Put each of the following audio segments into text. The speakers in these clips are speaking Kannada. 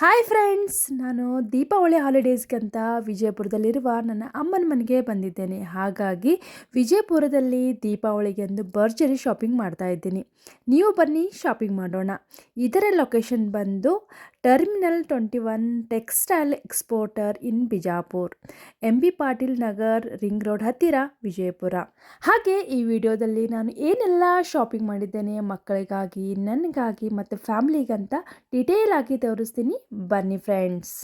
ಹಾಯ್ ಫ್ರೆಂಡ್ಸ್ ನಾನು ದೀಪಾವಳಿ ಹಾಲಿಡೇಸ್ಗಂತ ವಿಜಯಪುರದಲ್ಲಿರುವ ನನ್ನ ಅಮ್ಮನ ಮನೆಗೆ ಬಂದಿದ್ದೇನೆ. ಹಾಗಾಗಿ ವಿಜಯಪುರದಲ್ಲಿ ದೀಪಾವಳಿಗೆಂದು ಭರ್ಜರಿ ಶಾಪಿಂಗ್ ಮಾಡ್ತಾ ಇದ್ದೀನಿ. ನೀವು ಬನ್ನಿ ಶಾಪಿಂಗ್ ಮಾಡೋಣ. ಇದರ ಲೊಕೇಶನ್ ಬಂದು Terminal Twenty One textile exporter in Bijapur M B Patil Nagar ring road ಹತ್ತಿರ ವಿಜಯಪುರ. ಹಾಗೆ ಈ ವಿಡಿಯೋದಲ್ಲಿ ನಾನು ಏನೆಲ್ಲ ಶಾಪಿಂಗ್ ಮಾಡಿದ್ದೇನೆ, ಮಕ್ಕಳಿಗಾಗಿ, ನನಗಾಗಿ ಮತ್ತು ಫ್ಯಾಮ್ಲಿಗಂತ ಡೀಟೇಲ್ ಆಗಿ ತೋರಿಸ್ತೀನಿ. ಬನ್ನಿ ಫ್ರೆಂಡ್ಸ್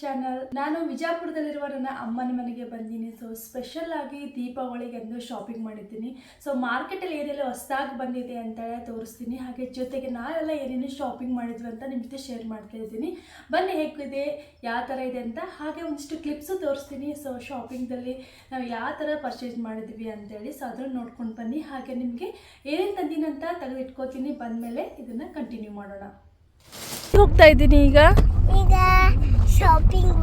ಚಾನಲ್ ನಾನು ವಿಜಯಪುರದಲ್ಲಿರುವ ನನ್ನ ಅಮ್ಮನ ಮನೆಗೆ ಬಂದೀನಿ. ಸೊ ಸ್ಪೆಷಲ್ ಆಗಿ ದೀಪಾವಳಿಗೆಂದು ಶಾಪಿಂಗ್ ಮಾಡಿದ್ದೀನಿ. ಸೊ ಮಾರ್ಕೆಟಲ್ಲಿ ಏನೆಲ್ಲ ಹೊಸದಾಗಿ ಬಂದಿದೆ ಅಂತ ತೋರಿಸ್ತೀನಿ. ಹಾಗೆ ಜೊತೆಗೆ ನಾವೆಲ್ಲ ಏನೇನು ಶಾಪಿಂಗ್ ಮಾಡಿದ್ವಿ ಅಂತ ನಿಮ್ಮ ಜೊತೆ ಶೇರ್ ಮಾಡ್ತಾ ಇದ್ದೀನಿ. ಬನ್ನಿ ಹೇಗಿದೆ ಯಾವ ಥರ ಇದೆ ಅಂತ. ಹಾಗೆ ಒಂದಿಷ್ಟು ಕ್ಲಿಪ್ಸು ತೋರಿಸ್ತೀನಿ. ಸೊ ಶಾಪಿಂಗ್ದಲ್ಲಿ ನಾವು ಯಾವ ಥರ ಪರ್ಚೇಸ್ ಮಾಡಿದ್ವಿ ಅಂತೇಳಿ. ಸೊ ಅದನ್ನು ನೋಡ್ಕೊಂಡು ಬನ್ನಿ. ಹಾಗೆ ನಿಮಗೆ ಏನೇನು ತಂದಿನಂತ ತೆಗೆದಿಟ್ಕೋತೀನಿ. ಬಂದಮೇಲೆ ಇದನ್ನು ಕಂಟಿನ್ಯೂ ಮಾಡೋಣ. ಹೋಗ್ತಾ ಇದ್ದೀನಿ ಈಗ ಶಾಪಿಂಗ್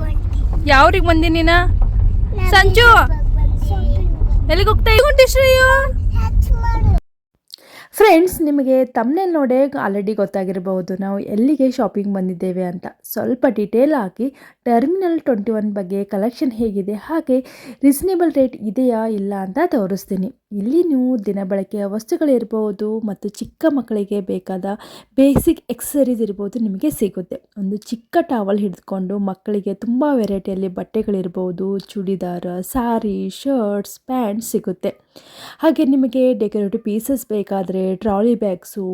ಯಾವ್ರಿಗೆ ಬಂದಿನಿ ನೀನ? ಸಂಜು ಎಲ್ಲಿಗೆ ಹೋಗ್ತಾ ಇದ್ದೀವಿ ಶ್ರೀಯು ಫ್ರೆಂಡ್ಸ್ ನಿಮಗೆ ತಮ್ಮನೇಲಿ ನೋಡೇ ಆಲ್ರೆಡಿ ಗೊತ್ತಾಗಿರಬಹುದು. ನಾವು ಎಲ್ಲಿಗೆ ಶಾಪಿಂಗ್ ಬಂದಿದ್ದೇವೆ ಅಂತ. ಸ್ವಲ್ಪ ಡಿಟೇಲ್ ಆಗಿ ಟರ್ಮಿನಲ್ ಟ್ವೆಂಟಿ ಒನ್ ಬಗ್ಗೆ ಕಲೆಕ್ಷನ್ ಹೇಗಿದೆ ಹಾಗೆ ರೀಸನೇಬಲ್ ರೇಟ್ ಇದೆಯಾ ಇಲ್ಲ ಅಂತ ತೋರಿಸ್ತೀನಿ. ಇಲ್ಲಿ ನೀವು ದಿನಬಳಕೆಯ ವಸ್ತುಗಳಿರ್ಬೋದು ಮತ್ತು ಚಿಕ್ಕ ಮಕ್ಕಳಿಗೆ ಬೇಕಾದ ಬೇಸಿಕ್ ಎಕ್ಸಸರೀಸ್ ಇರ್ಬೋದು ನಿಮಗೆ ಸಿಗುತ್ತೆ. ಒಂದು ಚಿಕ್ಕ ಟಾವಲ್ ಹಿಡಿದುಕೊಂಡು ಮಕ್ಕಳಿಗೆ ತುಂಬ ವೆರೈಟಿಯಲ್ಲಿ ಬಟ್ಟೆಗಳಿರ್ಬೋದು, ಚೂಡಿದಾರ, ಸಾರಿ ಶರ್ಟ್ಸ್ ಪ್ಯಾಂಟ್ ಸಿಗುತ್ತೆ. ಹಾಗೆ ನಿಮಗೆ ಡೆಕೋರೇಟಿವ್ ಪೀಸಸ್ ಬೇಕಾದರೆ trolley bags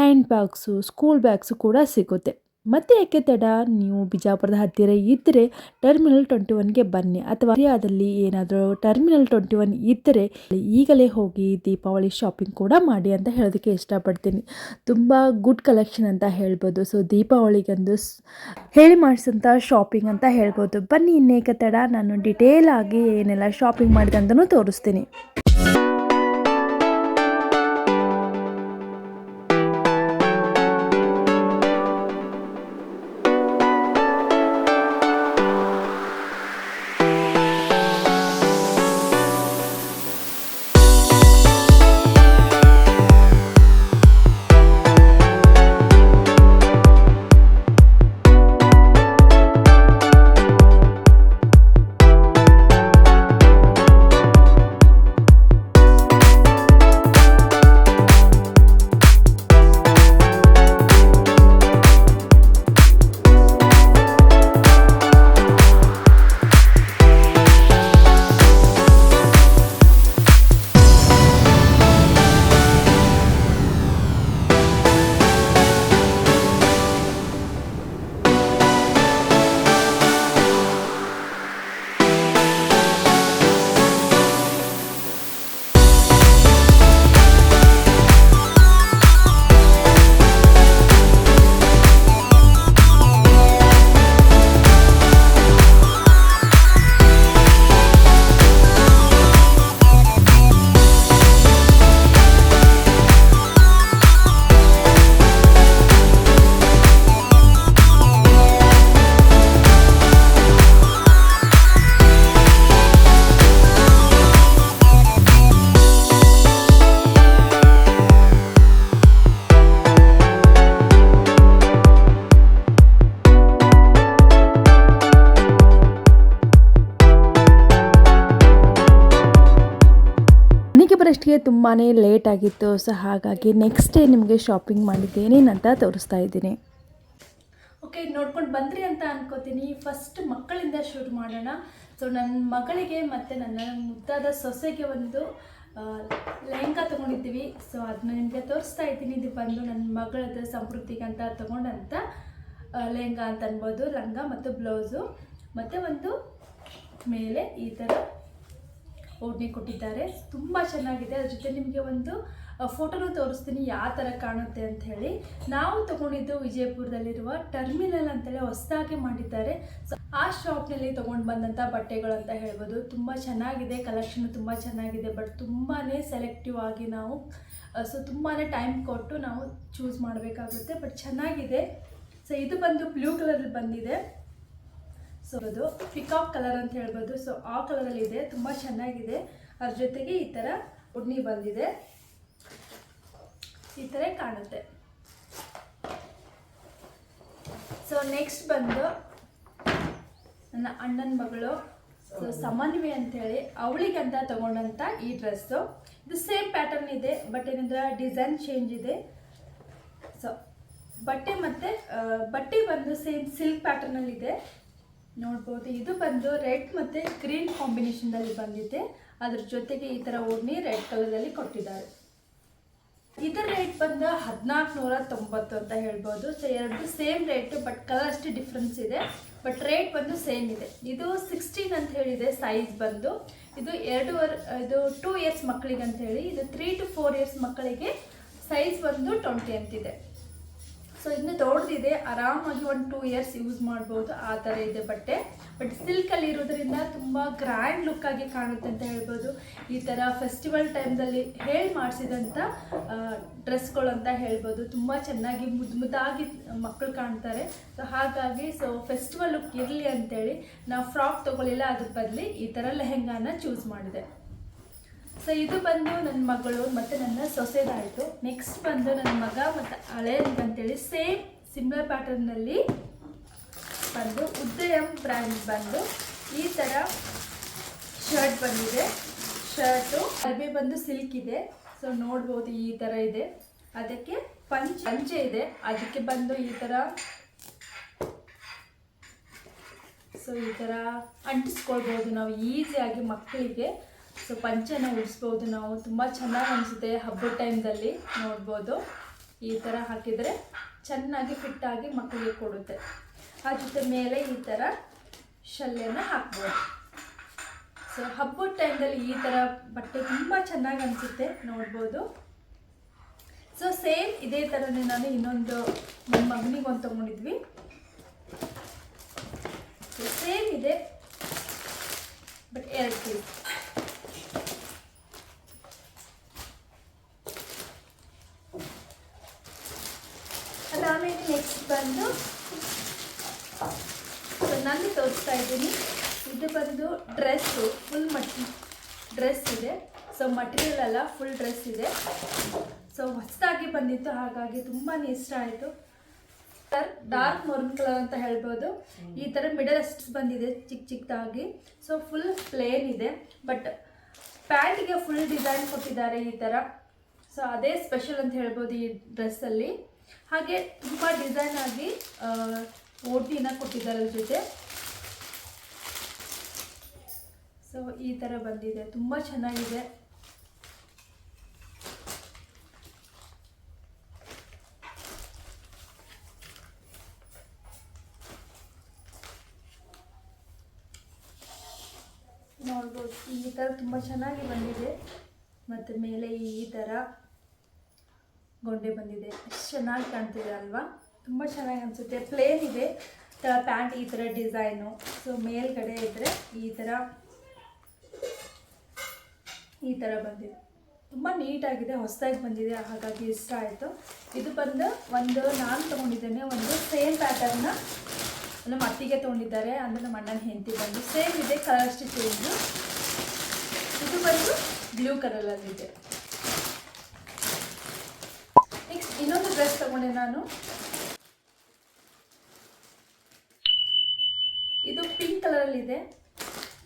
hand bags school bags ಕೂಡ ಸಿಗುತ್ತೆ. ಮತ್ತೆ ಯಾಕೆ ತಡ? ನೀವು ಬಿಜಾಪುರದ ಹತ್ತಿರ ಇದ್ದರೆ ಟರ್ಮಿನಲ್ ಟ್ವೆಂಟಿ ಒನ್ಗೆ ಬನ್ನಿ. ಅಥವಾ ಏರಿಯಾದಲ್ಲಿ ಏನಾದರೂ ಟರ್ಮಿನಲ್ ಟ್ವೆಂಟಿ ಒನ್ ಇದ್ದರೆ ಈಗಲೇ ಹೋಗಿ ದೀಪಾವಳಿ ಶಾಪಿಂಗ್ ಕೂಡ ಮಾಡಿ ಅಂತ ಹೇಳೋದಕ್ಕೆ ಇಷ್ಟಪಡ್ತೀನಿ. ತುಂಬ ಗುಡ್ ಕಲೆಕ್ಷನ್ ಅಂತ ಹೇಳ್ಬೋದು. ಸೊ ದೀಪಾವಳಿಗಂದು ಹೇಳಿ ಮಾಡಿಸಿದಂಥ ಶಾಪಿಂಗ್ ಅಂತ ಹೇಳ್ಬೋದು. ಬನ್ನಿ ಇನ್ನೇಕ ತಡ? ನಾನು ಡಿಟೇಲ್ ಆಗಿ ಏನೆಲ್ಲ ಶಾಪಿಂಗ್ ಮಾಡಿದೆ ಅಂತಲೂ ತೋರಿಸ್ತೀನಿ. ತುಂಬಾ ಲೇಟ್ ಆಗಿತ್ತು ಸೊ ಹಾಗಾಗಿ ನೆಕ್ಸ್ಟ್ ಡೇ ನಿಮಗೆ ಶಾಪಿಂಗ್ ಮಾಡಿದ್ದೇನೇನಂತ ತೋರಿಸ್ತಾ ಇದ್ದೀನಿ. ಓಕೆ ನೋಡ್ಕೊಂಡು ಬಂದ್ರಿ ಅಂತ ಅನ್ಕೋತೀನಿ. ಫಸ್ಟ್ ಮಕ್ಕಳಿಂದ ಶುರು ಮಾಡೋಣ. ಸೊ ನನ್ನ ಮಗಳಿಗೆ ಮತ್ತು ನನ್ನ ಮುದ್ದಾದ ಸೊಸೆಗೆ ಒಂದು ಲೆಹಂಗ ತೊಗೊಂಡಿದ್ದೀವಿ. ಸೊ ಅದನ್ನ ನಿಮಗೆ ತೋರಿಸ್ತಾ ಇದ್ದೀನಿ. ಇದು ಬಂದು ನನ್ನ ಮಗಳದ ಸಮೃದ್ಧಿಗೆ ಅಂತ ತೊಗೊಂಡಂಥ ಲೆಹಂಗಾ ಅಂತ ಅನ್ಬೋದು. ಲಂಗ ಮತ್ತು ಬ್ಲೌಸು ಮತ್ತು ಒಂದು ಮೇಲೆ ಈ ಥರ ಓಡ್ನಿ ಕೊಟ್ಟಿದ್ದಾರೆ. ತುಂಬ ಚೆನ್ನಾಗಿದೆ. ಅದ್ರ ಜೊತೆ ನಿಮಗೆ ಒಂದು ಫೋಟೋನು ತೋರಿಸ್ತೀನಿ ಯಾವ ಥರ ಕಾಣುತ್ತೆ ಅಂತ ಹೇಳಿ. ನಾವು ತಗೊಂಡಿದ್ದು ವಿಜಯಪುರದಲ್ಲಿರುವ ಟರ್ಮಿನಲ್ ಅಂತೇಳಿ ಹೊಸದಾಗಿ ಮಾಡಿದ್ದಾರೆ. ಸೊ ಆ ಶಾಪ್ನಲ್ಲಿ ತೊಗೊಂಡು ಬಂದಂಥ ಬಟ್ಟೆಗಳು ಅಂತ ಹೇಳ್ಬೋದು. ತುಂಬ ಚೆನ್ನಾಗಿದೆ. ಕಲೆಕ್ಷನ್ ತುಂಬ ಚೆನ್ನಾಗಿದೆ. ಬಟ್ ತುಂಬಾ ಸೆಲೆಕ್ಟಿವ್ ಆಗಿ ನಾವು ಸೊ ತುಂಬಾ ಟೈಮ್ ಕೊಟ್ಟು ನಾವು ಚೂಸ್ ಮಾಡಬೇಕಾಗುತ್ತೆ. ಬಟ್ ಚೆನ್ನಾಗಿದೆ. ಸೊ ಇದು ಬಂದು ಬ್ಲೂ ಕಲರಲ್ಲಿ ಬಂದಿದೆ. ಸೊ ಅದು ಪಿಕಾಕ್ ಕಲರ್ ಅಂತ ಹೇಳ್ಬೋದು. ಸೊ ಆ ಕಲರಲ್ಲಿ ಇದೆ. ತುಂಬ ಚೆನ್ನಾಗಿದೆ. ಅದ್ರ ಜೊತೆಗೆ ಈ ಥರ ಉಡ್ನಿ ಬಂದಿದೆ. ಈ ಥರ ಕಾಣುತ್ತೆ. ಸೊ ನೆಕ್ಸ್ಟ್ ಬಂದು ನನ್ನ ಅಣ್ಣನ ಮಗಳು. ಸೊ ಸಮನ್ವಿ ಅಂತೇಳಿ ಅವಳಿಗೆ ಅಂತ ತಗೊಂಡಂತ ಈ ಡ್ರೆಸ್ಸು ಇದು ಸೇಮ್ ಪ್ಯಾಟರ್ನ್ ಇದೆ ಬಟ್ ಏನಂದ್ರೆ ಡಿಸೈನ್ ಚೇಂಜ್ ಇದೆ. ಸೊ ಬಟ್ಟೆ ಮತ್ತೆ ಬಟ್ಟೆ ಬಂದು ಸೇಮ್ ಸಿಲ್ಕ್ ಪ್ಯಾಟರ್ನಲ್ಲಿ ಇದೆ. ನೋಡ್ಬೋದು. ಇದು ಬಂದು ರೆಡ್ ಮತ್ತು ಗ್ರೀನ್ ಕಾಂಬಿನೇಷನ್ದಲ್ಲಿ ಬಂದಿದೆ. ಅದ್ರ ಜೊತೆಗೆ ಈ ಥರ ಓಡ್ನಿ ರೆಡ್ ಕಲರಲ್ಲಿ ಕೊಟ್ಟಿದ್ದಾರೆ. ಇದರ ರೇಟ್ ಬಂದು ಹದಿನಾಲ್ಕು ನೂರ ತೊಂಬತ್ತು ಅಂತ ಹೇಳ್ಬೋದು. ಸೊ ಎರಡು ಸೇಮ್ ರೇಟ್ ಬಟ್ ಕಲರ್ ಅಷ್ಟೇ ಡಿಫ್ರೆನ್ಸ್ ಇದೆ. ಬಟ್ ರೇಟ್ ಬಂದು ಸೇಮ್ ಇದೆ. ಇದು ಸಿಕ್ಸ್ಟೀನ್ ಅಂತ ಹೇಳಿದೆ ಸೈಜ್ ಬಂದು. ಇದು ಎರಡು ಇದು ಟೂ ಇಯರ್ಸ್ ಮಕ್ಕಳಿಗೆ ಅಂತ ಹೇಳಿ. ಇದು ತ್ರೀ ಟು ಫೋರ್ ಇಯರ್ಸ್ ಮಕ್ಕಳಿಗೆ ಸೈಜ್ ಬಂದು ಟ್ವೆಂಟಿ ಅಂತಿದೆ. ಸೊ ಇನ್ನು ದೊಡ್ಡದಿದೆ. ಆರಾಮಾಗಿ ಒಂದು ಟೂ ಇಯರ್ಸ್ ಯೂಸ್ ಮಾಡ್ಬೋದು. ಆ ಥರ ಇದೆ ಬಟ್ಟೆ. ಬಟ್ ಸಿಲ್ಕಲ್ಲಿ ಇರೋದ್ರಿಂದ ತುಂಬ ಗ್ರ್ಯಾಂಡ್ ಲುಕ್ ಆಗಿ ಕಾಣುತ್ತೆ ಅಂತ ಹೇಳ್ಬೋದು. ಈ ಥರ ಫೆಸ್ಟಿವಲ್ ಟೈಮ್ದಲ್ಲಿ ಹೇಳಿ ಮಾಡಿಸಿದಂಥ ಡ್ರೆಸ್ಗಳು ಅಂತ ಹೇಳ್ಬೋದು. ತುಂಬ ಚೆನ್ನಾಗಿ ಮುದ್ದು ಮುದ್ದಾಗಿ ಮಕ್ಕಳು ಕಾಣ್ತಾರೆ. ಸೊ ಹಾಗಾಗಿ ಸೊ ಫೆಸ್ಟಿವಲ್ ಲುಕ್ ಇರಲಿ ಅಂತೇಳಿ ನಾವು ಫ್ರಾಕ್ ತೊಗೊಳ್ಳಿಲ್ಲ, ಅದ್ರ ಬದಲಿ ಈ ಥರ ಲೆಹೆಂಗಾನ ಚೂಸ್ ಮಾಡಿದೆ. ಸೊ ಇದು ಬಂದು ನನ್ನ ಮಗಳು ಮತ್ತು ನನ್ನ ಸೊಸೆದಾಯಿತು. ನೆಕ್ಸ್ಟ್ ಬಂದು ನನ್ನ ಮಗ ಮತ್ತು ಹಳೆಯನಿಗೆ ಅಂತೇಳಿ ಸೇಮ್ ಸಿಮ್ಲರ್ ಪ್ಯಾಟರ್ನಲ್ಲಿ ಬಂದು ಉದಯಂ ಬ್ರ್ಯಾಂಡ್ ಬಂದು ಈ ಥರ ಶರ್ಟ್ ಬಂದಿದೆ. ಶರ್ಟು ಅರ್ಬಿ ಬಂದು ಸಿಲ್ಕ್ ಇದೆ. ಸೊ ನೋಡ್ಬೋದು ಈ ಥರ ಇದೆ. ಅದಕ್ಕೆ ಪಂಚ್, ಪಂಚೆ ಇದೆ. ಅದಕ್ಕೆ ಬಂದು ಈ ಥರ ಸೊ ಈ ಥರ ಅಂಟಿಸ್ಕೊಳ್ಬೋದು ನಾವು ಈಸಿಯಾಗಿ ಮಕ್ಕಳಿಗೆ. ಸೊ ಪಂಚನ ಉಡಿಸ್ಬೋದು ನಾವು. ತುಂಬ ಚೆನ್ನಾಗಿ ಅನಿಸುತ್ತೆ ಹಬ್ಬದ ಟೈಮ್ದಲ್ಲಿ ನೋಡ್ಬೋದು. ಈ ಥರ ಹಾಕಿದರೆ ಚೆನ್ನಾಗಿ ಫಿಟ್ಟಾಗಿ ಮಕ್ಕಳಿಗೆ ಕೊಡುತ್ತೆ. ಆ ಜೊತೆ ಮೇಲೆ ಈ ಥರ ಶಲ್ಯನ ಹಾಕ್ಬೋದು. ಸೊ ಹಬ್ಬದ ಟೈಮ್ದಲ್ಲಿ ಈ ಥರ ಬಟ್ಟೆ ತುಂಬ ಚೆನ್ನಾಗಿ ಅನಿಸುತ್ತೆ. ನೋಡ್ಬೋದು. ಸೊ ಸೇಮ್ ಇದೇ ಥರನೇ ನಾನು ಇನ್ನೊಂದು ನನ್ನ ಮಗನಿಗೆ ಒಂದು ತೊಗೊಂಡಿದ್ವಿ. ಸೇಮ್ ಇದೆ. ಬಟ್ ಎರಡು ಪೀಸ್ ನೆಕ್ಸ್ಟ್ ಬಂದು ನಾನು ತೋರಿಸ್ತಾ ಇದ್ದೀನಿ. ಇದು ಬಂದು ಡ್ರೆಸ್ಸು ಫುಲ್ ಮಟ್ ಡ್ರೆಸ್ ಇದೆ. ಸೊ ಮಟೀರಿಯಲ್ ಅಲ್ಲ ಫುಲ್ ಡ್ರೆಸ್ ಇದೆ. ಸೊ ಹೊಸದಾಗಿ ಬಂದಿತ್ತು, ಹಾಗಾಗಿ ತುಂಬಾ ಇಷ್ಟ ಆಯಿತು. ಡಾರ್ಕ್ ಮರೂನ್ ಕಲರ್ ಅಂತ ಹೇಳ್ಬೋದು. ಈ ಥರ ಮಿಡಲ್ ಅಷ್ಟು ಬಂದಿದೆ ಚಿಕ್ಕ ಚಿಕ್ಕದಾಗಿ ಸೊ ಫುಲ್ ಪ್ಲೇನ್ ಇದೆ. ಬಟ್ ಪ್ಯಾಂಟಿಗೆ ಫುಲ್ ಡಿಸೈನ್ ಕೊಟ್ಟಿದ್ದಾರೆ ಈ ಥರ ಸೊ ಅದೇ ಸ್ಪೆಷಲ್ ಅಂತ ಹೇಳ್ಬೋದು ಈ ಡ್ರೆಸ್ಸಲ್ಲಿ ಹಾಗೆ ತುಂಬ ಡಿಸೈನ್ ಆಗಿ ಓಟಿನ ಕೊಟ್ಟಿದ್ದಾರೆ ಜೊತೆ. ಸೊ ಈ ಥರ ಬಂದಿದೆ. ತುಂಬ ಚೆನ್ನಾಗಿದೆ. ನೋಡ್ಬೋದು. ಈ ಥರ ತುಂಬ ಚೆನ್ನಾಗಿ ಬಂದಿದೆ. ಮತ್ತು ಮೇಲೆ ಈ ಥರ ಗೊಂಡೆ ಬಂದಿದೆ. ಎಷ್ಟು ಚೆನ್ನಾಗಿ ಕಾಣ್ತಿದೆ ಅಲ್ವಾ? ತುಂಬ ಚೆನ್ನಾಗಿ ಅನಿಸುತ್ತೆ. ಪ್ಲೇನ್ ಇದೆ. ಪ್ಯಾಂಟ್ ಈ ಥರ ಡಿಸೈನು ಸೊ ಮೇಲ್ಗಡೆ ಇದ್ದರೆ ಈ ಥರ ಈ ಥರ ಬಂದಿದೆ. ತುಂಬ ನೀಟಾಗಿದೆ ಹೊಸದಾಗಿ ಬಂದಿದೆ. ಹಾಗಾಗಿ ಇಷ್ಟ ಆಯಿತು. ಇದು ಬಂದು ಒಂದು, ನಾನು ತೊಗೊಂಡಿದ್ದೇನೆ. ಒಂದು ಸೇಮ್ ಪ್ಯಾಟರ್ನ ನಮ್ಮ ಅತ್ತಿಗೆ ತೊಗೊಂಡಿದ್ದಾರೆ. ಅಂದರೆ ನಮ್ಮ ಅಣ್ಣನ ಹೆಂಡತಿ ಬಂದು. ಸೇಮ್ ಇದೆ ಕಲರ್ ಸ್ಟಿಚ್ ಇದು ಬಂದು ಬ್ಲೂ ಕಲರಲ್ಲಿದೆ ನೆಕ್ಸ್ಟ್ ಇನ್ನೊಂದು ಡ್ರೆಸ್ ತಗೊಂಡೆ ನಾನು. ಇದು ಪಿಂಕ್ ಕಲರಲ್ಲಿದೆ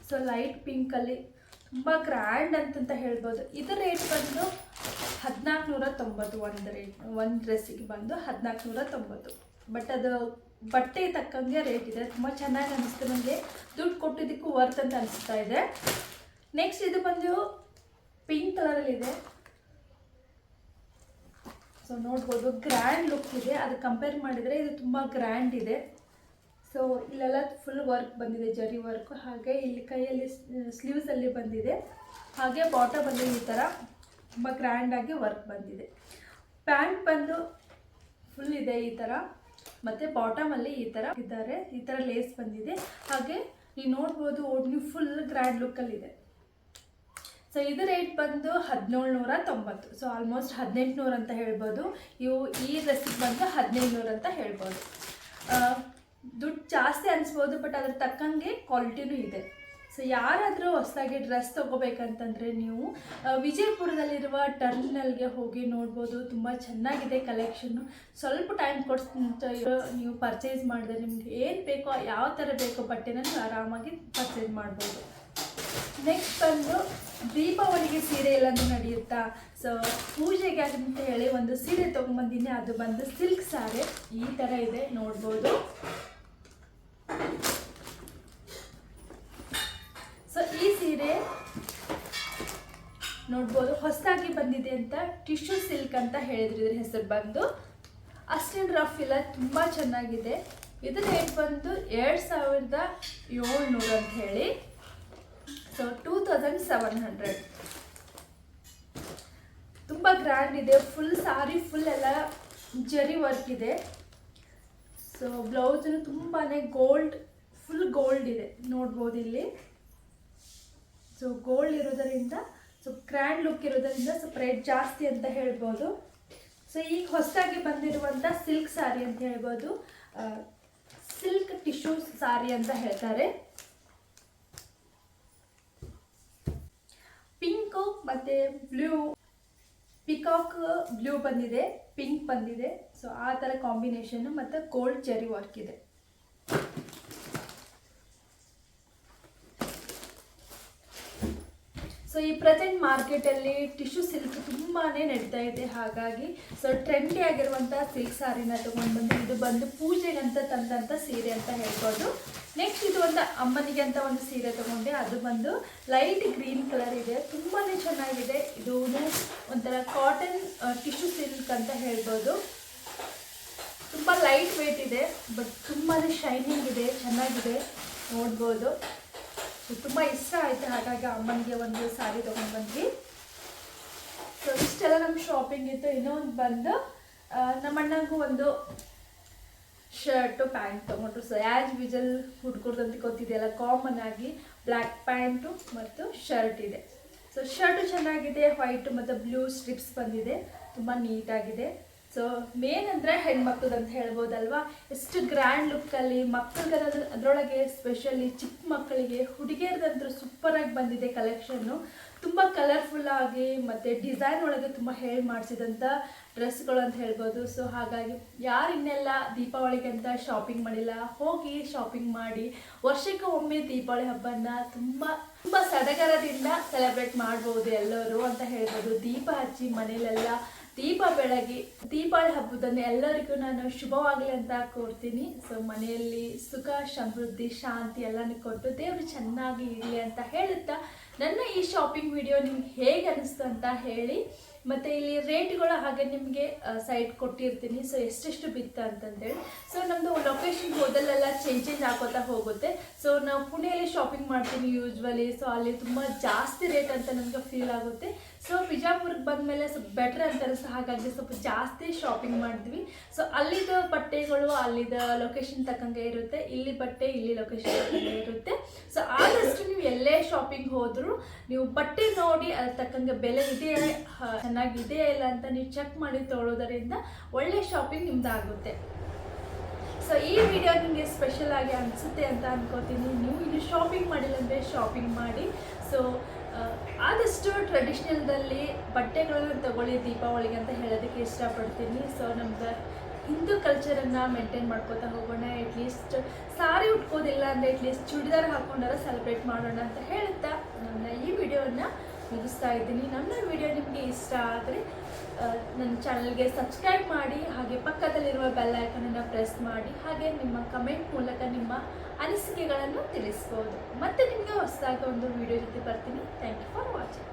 ಸೊ ಲೈಟ್ ಪಿಂಕಲ್ಲಿ ತುಂಬ ಗ್ರ್ಯಾಂಡ್ ಅಂತಂತ ಹೇಳ್ಬೋದು. ಇದು ರೇಟ್ ಬಂದು ಹದಿನಾಲ್ಕು ನೂರ ತೊಂಬತ್ತು ಒಂದು ರೇಟ್ ಒಂದು ಡ್ರೆಸ್ಸಿಗೆ ಬಂದು ಹದಿನಾಲ್ಕು ನೂರ ತೊಂಬತ್ತು ಬಟ್ ಅದು ಬಟ್ಟೆ ತಕ್ಕಂಗೆ ರೇಟ್ ಇದೆ. ತುಂಬ ಚೆನ್ನಾಗಿ ಅನಿಸ್ತು ನನಗೆ ದುಡ್ಡು ಕೊಟ್ಟಿದ್ದಕ್ಕೂ ವರ್ತ್ ಅಂತ ಅನಿಸ್ತಾ ಇದೆ. ನೆಕ್ಸ್ಟ್ ಇದು ಬಂದು ಪಿಂಕ್ ಕಲರಲ್ಲಿದೆ ಸೊ ನೋಡ್ಬೋದು ಗ್ರ್ಯಾಂಡ್ ಲುಕ್ ಇದೆ. ಅದು ಕಂಪೇರ್ ಮಾಡಿದರೆ ಇದು ತುಂಬ ಗ್ರ್ಯಾಂಡ್ ಇದೆ. ಸೊ ಇಲ್ಲೆಲ್ಲ ಫುಲ್ ವರ್ಕ್ ಬಂದಿದೆ, ಜರಿ ವರ್ಕ್ ಹಾಗೆ ಇಲ್ಲಿ ಕೈಯಲ್ಲಿ ಸ್ಲೀವ್ಸಲ್ಲಿ ಬಂದಿದೆ. ಹಾಗೆ ಬಾಟಮ್ ಬಂದು ಈ ಥರ ತುಂಬ ಗ್ರ್ಯಾಂಡಾಗಿ ವರ್ಕ್ ಬಂದಿದೆ. ಪ್ಯಾಂಟ್ ಬಂದು ಫುಲ್ ಇದೆ ಈ ಥರ ಮತ್ತು ಬಾಟಮಲ್ಲಿ ಈ ಥರ ಇದ್ದಾರೆ. ಈ ಥರ ಲೇಸ್ ಬಂದಿದೆ. ಹಾಗೆ, ನೀವು ನೋಡ್ಬೋದು ಓಡ್ನಿ ಫುಲ್ ಗ್ರ್ಯಾಂಡ್ ಲುಕ್ಕಲ್ಲಿದೆ ಸೊ ಇದು ರೇಟ್ ಬಂದು ಹದಿನೇಳು ನೂರ ತೊಂಬತ್ತು ಸೊ ಆಲ್ಮೋಸ್ಟ್ ಹದಿನೆಂಟುನೂರು ಅಂತ ಹೇಳ್ಬೋದು. ಇವು ಈ ಡ್ರೆಸ್ಸಿಗೆ ಬಂದು ಹದಿನೈದು ನೂರು ಅಂತ ಹೇಳ್ಬೋದು. ದುಡ್ಡು ಜಾಸ್ತಿ ಅನಿಸ್ಬೋದು ಬಟ್ ಅದ್ರ ತಕ್ಕಂಗೆ ಕ್ವಾಲಿಟಿನೂ ಇದೆ. ಸೊ ಯಾರಾದರೂ ಹೊಸದಾಗಿ ಡ್ರೆಸ್ ತೊಗೋಬೇಕಂತಂದರೆ ನೀವು ವಿಜಯಪುರದಲ್ಲಿರುವ ಟರ್ಮಿನಲ್ಗೆ ಹೋಗಿ ನೋಡ್ಬೋದು. ತುಂಬ ಚೆನ್ನಾಗಿದೆ ಕಲೆಕ್ಷನ್ನು ಸ್ವಲ್ಪ ಟೈಮ್ ಕೊಡ್ಸ್ ನೀವು ಪರ್ಚೇಸ್ ಮಾಡಿದ್ರೆ ನಿಮ್ಗೆ ಏನು ಬೇಕೋ, ಯಾವ ಥರ ಬೇಕೋ ಬಟ್ಟೆನ ನೀವು ಆರಾಮಾಗಿ ಪರ್ಚೇಸ್ ಮಾಡ್ಬೋದು. ನೆಕ್ಸ್ಟ್ ಬಂದು ದೀಪಾವಳಿಗೆ ಸೀರೆ ಎಲ್ಲನೂ ನಡೆಯುತ್ತಾ? ಸೊ ಪೂಜೆಗೆ ಅಂತ ಹೇಳಿ ಒಂದು ಸೀರೆ ತೊಗೊಂಬಂದಿನಿ. ಅದು ಬಂದು ಸಿಲ್ಕ್ ಸಾರೆ ಈ ಥರ ಇದೆ. ನೋಡ್ಬೋದು. ಸೊ ಈ ಸೀರೆ ನೋಡ್ಬೋದು. ಹೊಸದಾಗಿ ಬಂದಿದೆ ಅಂತ ಟಿಶ್ಯೂ ಸಿಲ್ಕ್ ಅಂತ ಹೇಳಿದ್ರು. ಇದ್ರ ಹೆಸರು ಬಂದು ಅಷ್ಟೇನು ರಫ್ ಇಲ್ಲ. ತುಂಬ ಚೆನ್ನಾಗಿದೆ. ಇದು ರೇಟ್ ಬಂದು ಎರಡು ಸಾವಿರದ ಏಳ್ನೂರು ಅಂತ ಹೇಳಿ. So two thousand seven hundred ತುಂಬ ಗ್ರ್ಯಾಂಡ್ ಇದೆ. ಫುಲ್ ಸಾರಿ ಫುಲ್ ಎಲ್ಲ ಜರಿ ವರ್ಕ್ ಇದೆ. ಸೊ ಬ್ಲೌಸನ್ನು ತುಂಬಾ ಗೋಲ್ಡ್ ಫುಲ್ ಗೋಲ್ಡ್ ಇದೆ. ನೋಡ್ಬೋದು ಇಲ್ಲಿ. ಸೊ ಗೋಲ್ಡ್ ಇರೋದರಿಂದ ಸೊ ಗ್ರ್ಯಾಂಡ್ ಲುಕ್ ಇರೋದರಿಂದ ಸ್ವಲ್ಪ ರೇಟ್ ಜಾಸ್ತಿ ಅಂತ ಹೇಳ್ಬೋದು. ಸೊ ಈಗ ಹೊಸದಾಗಿ ಬಂದಿರುವಂಥ ಸಿಲ್ಕ್ ಸಾರಿ ಅಂತ ಹೇಳ್ಬೋದು. ಸಿಲ್ಕ್ ಟಿಶ್ಯೂ ಸಾರಿ ಅಂತ ಹೇಳ್ತಾರೆ. ಪಿಂಕು ಮತ್ತು ಬ್ಲೂ ಪಿಕಾಕ್ ಬ್ಲೂ ಬಂದಿದೆ ಪಿಂಕ್ ಬಂದಿದೆ. ಸೊ ಆ ಥರ ಕಾಂಬಿನೇಷನ್ನು ಮತ್ತು ಕೋಲ್ಡ್ ಚೆರಿ ವರ್ಕ್ ಇದೆ. ಸೊ ಈ ಪ್ರೆಸೆಂಟ್ ಮಾರ್ಕೆಟಲ್ಲಿ ಟಿಶ್ಯೂ ಸಿಲ್ಕ್ ತುಂಬಾ ನಡೀತಾ ಇದೆ. ಹಾಗಾಗಿ ಸೊ ಟ್ರೆಂಡಿ ಆಗಿರುವಂಥ ಸಿಲ್ಕ್ ಸಾರಿನ ತೊಗೊಂಡು ಬಂದು ಇದು ಬಂದು ಪೂಜೆಗಂತ ತಂದಂಥ ಸೀರೆ ಅಂತ ಹೇಳ್ಬೋದು. ನೆಕ್ಸ್ಟ್ ಇದು ಒಂದು ಅಮ್ಮನಿಗೆ ಅಂತ ಒಂದು ಸೀರೆ ತೊಗೊಂಡೆ. ಅದು ಬಂದು ಲೈಟ್ ಗ್ರೀನ್ ಕಲರ್ ಇದೆ. ತುಂಬಾ ಚೆನ್ನಾಗಿದೆ. ಇದು ಒಂಥರ ಕಾಟನ್ ಟಿಶ್ಯೂ ಸಿಲ್ಕ್ ಅಂತ ಹೇಳ್ಬೋದು. ತುಂಬ ಲೈಟ್ ವೇಟ್ ಇದೆ ಬಟ್ ತುಂಬಾ ಶೈನಿಂಗ್ ಇದೆ, ಚೆನ್ನಾಗಿದೆ. ನೋಡ್ಬೋದು. ತುಂಬ ಇಷ್ಟ ಆಯಿತು. ಹಾಗಾಗಿ ಅಮ್ಮನಿಗೆ ಒಂದು ಸಾರಿ ತೊಗೊಂಡು ಬಂದ್ವಿ. ಸೊ ಇಷ್ಟೆಲ್ಲ ನಮ್ಮ ಶಾಪಿಂಗ್ ಇತ್ತು. ಇನ್ನೊಂದು ಬಂದು ನಮ್ಮಣ್ಣಗೂ ಒಂದು ಶರ್ಟು ಪ್ಯಾಂಟ್ ತೊಗೊಂಡ್ರು. ಸೊ ಆ್ಯಸ್ ವಿಜಲ್ ಹುಡ್ಕೊಡ್ದಂತ ಗೊತ್ತಿದೆಯಲ್ಲ ಕಾಮನ್ ಆಗಿ ಬ್ಲ್ಯಾಕ್ ಪ್ಯಾಂಟು ಮತ್ತು ಶರ್ಟ್ ಇದೆ. ಸೊ ಶರ್ಟು ಚೆನ್ನಾಗಿದೆ ವೈಟ್ ಮತ್ತು ಬ್ಲೂ ಸ್ಟ್ರಿಪ್ಸ್ ಬಂದಿದೆ. ತುಂಬ ನೀಟಾಗಿದೆ. ಸೊ ಮೇನ್ ಅಂದರೆ ಹೆಣ್ಮಕ್ಳದ್ದು ಅಂತ ಹೇಳ್ಬೋದಲ್ವಾ? ಎಷ್ಟು ಗ್ರ್ಯಾಂಡ್ ಲುಕ್ಕಲ್ಲಿ ಮಕ್ಕಳಿಗೆ ಅದರೊಳಗೆ ಸ್ಪೆಷಲಿ ಚಿಕ್ಕ ಮಕ್ಕಳಿಗೆ ಹುಡುಗಿಯರ್ದಂತೂ ಸೂಪರಾಗಿ ಬಂದಿದೆ ಕಲೆಕ್ಷನ್ನು ತುಂಬ ಕಲರ್ಫುಲ್ಲಾಗಿ ಮತ್ತು ಡಿಸೈನ್ ಒಳಗೆ ತುಂಬ ಹೇಳಿ ಮಾಡಿಸಿದಂಥ ಡ್ರೆಸ್ಗಳು ಅಂತ ಹೇಳ್ಬೋದು. ಸೊ ಹಾಗಾಗಿ ಯಾರು ಇನ್ನೆಲ್ಲ ದೀಪಾವಳಿಗೆ ಅಂತ ಶಾಪಿಂಗ್ ಮಾಡಿಲ್ಲ, ಹೋಗಿ ಶಾಪಿಂಗ್ ಮಾಡಿ ವರ್ಷಕ್ಕೆ ಒಮ್ಮೆ ದೀಪಾವಳಿ ಹಬ್ಬನ ತುಂಬ ತುಂಬ ಸಡಗರದಿಂದ ಸೆಲೆಬ್ರೇಟ್ ಮಾಡ್ಬೋದು ಎಲ್ಲರೂ ಅಂತ ಹೇಳ್ಬೋದು. ದೀಪ ಹಚ್ಚಿ ಮನೇಲೆಲ್ಲ ದೀಪ ಬೆಳಗಿ, ದೀಪಾವಳಿ ಹಬ್ಬದನ್ನು ಎಲ್ಲರಿಗೂ ನಾನು ಶುಭವಾಗಲಿ ಅಂತ ಕೋರ್ತೀನಿ. ಸೊ ಮನೆಯಲ್ಲಿ ಸುಖ, ಸಮೃದ್ಧಿ, ಶಾಂತಿ ಎಲ್ಲನೂ ಕೊಟ್ಟು ದೇವರು ಚೆನ್ನಾಗಿ ಇರಲಿ ಅಂತ ಹೇಳುತ್ತಾ ನನ್ನ ಈ ಶಾಪಿಂಗ್ ವಿಡಿಯೋ ನಿಮ್ಗೆ ಹೇಗೆ ಅನಿಸ್ತು ಅಂತ ಹೇಳಿ, ಮತ್ತು ಇಲ್ಲಿ ರೇಟ್ಗಳು ಹಾಗೆ ನಿಮಗೆ ಸೈಟ್ ಕೊಟ್ಟಿರ್ತೀನಿ. ಸೊ ಎಷ್ಟೆಷ್ಟು ಬಿತ್ತ ಅಂತಂದೇಳಿ. ಸೊ ನಮ್ಮದು ಲೊಕೇಶನ್ ಹೋದಲ್ಲೆಲ್ಲ ಚೇಂಜ್ ಚೇಂಜ್ ಆಗೋತಾ ಹೋಗುತ್ತೆ. ಸೊ ನಾವು ಪುಣೆಯಲ್ಲಿ ಶಾಪಿಂಗ್ ಮಾಡ್ತೀನಿ ಯೂಶ್ವಲಿ ಸೊ ಅಲ್ಲಿ ತುಂಬ ಜಾಸ್ತಿ ರೇಟ್ ಅಂತ ನಮಗೆ ಫೀಲ್ ಆಗುತ್ತೆ. ಸೊ ಬಿಜಾಪುರಕ್ಕೆ ಬಂದಮೇಲೆ ಸ್ವಲ್ಪ ಬೆಟ್ರ್ ಅಂತ ಅನಿಸ್ತು. ಹಾಗಾಗಿ ಸ್ವಲ್ಪ ಜಾಸ್ತಿ ಶಾಪಿಂಗ್ ಮಾಡಿದ್ವಿ. ಸೊ ಅಲ್ಲಿದ ಬಟ್ಟೆಗಳು, ಅಲ್ಲಿದ ಲೊಕೇಶನ್ ತಕ್ಕಂಗೆ ಇರುತ್ತೆ. ಇಲ್ಲಿ ಬಟ್ಟೆ, ಇಲ್ಲಿ ಲೊಕೇಶನ್ ತಕ್ಕಂಗೆ ಇರುತ್ತೆ. ಸೊ ಆದಷ್ಟು ನೀವು ಎಲ್ಲೇ ಶಾಪಿಂಗ್ ಹೋದರೂ ನೀವು ಬಟ್ಟೆ ನೋಡಿ ಅದ್ರ ತಕ್ಕಂಗೆ ಬೆಲೆ ಇದೆಯಾ ಚೆನ್ನಾಗಿದೆ ಇಲ್ಲ ಅಂತ ನೀವು ಚೆಕ್ ಮಾಡಿ ತೊಗೊಳ್ಳೋದರಿಂದ ಒಳ್ಳೆ ಶಾಪಿಂಗ್ ನಿಮ್ದಾಗುತ್ತೆ. ಸೊ ಈ ವಿಡಿಯೋ ನಿಮಗೆ ಸ್ಪೆಷಲ್ ಆಗಿ ಅನಿಸುತ್ತೆ ಅಂತ ಅನ್ಕೋತೀನಿ. ನೀವು ಇನ್ನು ಶಾಪಿಂಗ್ ಮಾಡಿಲ್ಲ ಅಂದರೆ ಶಾಪಿಂಗ್ ಮಾಡಿ. ಸೊ ಆದಷ್ಟು ಟ್ರೆಡಿಷ್ನಲ್ದಲ್ಲಿ ಬಟ್ಟೆಗಳನ್ನು ತಗೊಳ್ಳಿ ದೀಪಾವಳಿಗೆ ಅಂತ ಹೇಳೋದಕ್ಕೆ ಇಷ್ಟಪಡ್ತೀನಿ. ಸೊ ನಮ್ದು ಹಿಂದೂ ಕಲ್ಚರನ್ನು ಮೇಂಟೈನ್ ಮಾಡ್ಕೋತಾ ಹೋಗೋಣ ಅಟ್ಲೀಸ್ಟ್ ಸಾರಿ ಉಟ್ಕೋದಿಲ್ಲ ಅಂದರೆ ಅಟ್ಲೀಸ್ಟ್ ಚೂಡಿದಾರ್ ಹಾಕೊಂಡಾರ ಸೆಲೆಬ್ರೇಟ್ ಮಾಡೋಣ ಅಂತ ಹೇಳುತ್ತಾ ನನ್ನ ಈ ವಿಡಿಯೋನ ಮುಗಿಸ್ತಾ ಇದ್ದೀನಿ. ನನ್ನ ವಿಡಿಯೋ ನಿಮಗೆ ಇಷ್ಟ ಆದರೆ ನನ್ನ ಚಾನಲ್ಗೆ ಸಬ್ಸ್ಕ್ರೈಬ್ ಮಾಡಿ, ಹಾಗೆ ಪಕ್ಕದಲ್ಲಿರುವ ಬೆಲ್ ಐಕನನ್ನು ಪ್ರೆಸ್ ಮಾಡಿ, ಹಾಗೆ ನಿಮ್ಮ ಕಮೆಂಟ್ ಮೂಲಕ ನಿಮ್ಮ ಅನಿಸಿಕೆಗಳನ್ನು ತಿಳಿಸ್ಬೋದು. ಮತ್ತೆ ನಿಮಗೆ ಹೊಸದಾಗಿ ಒಂದು ವಿಡಿಯೋ ಜೊತೆ ಬರ್ತೀನಿ. Thank you for watching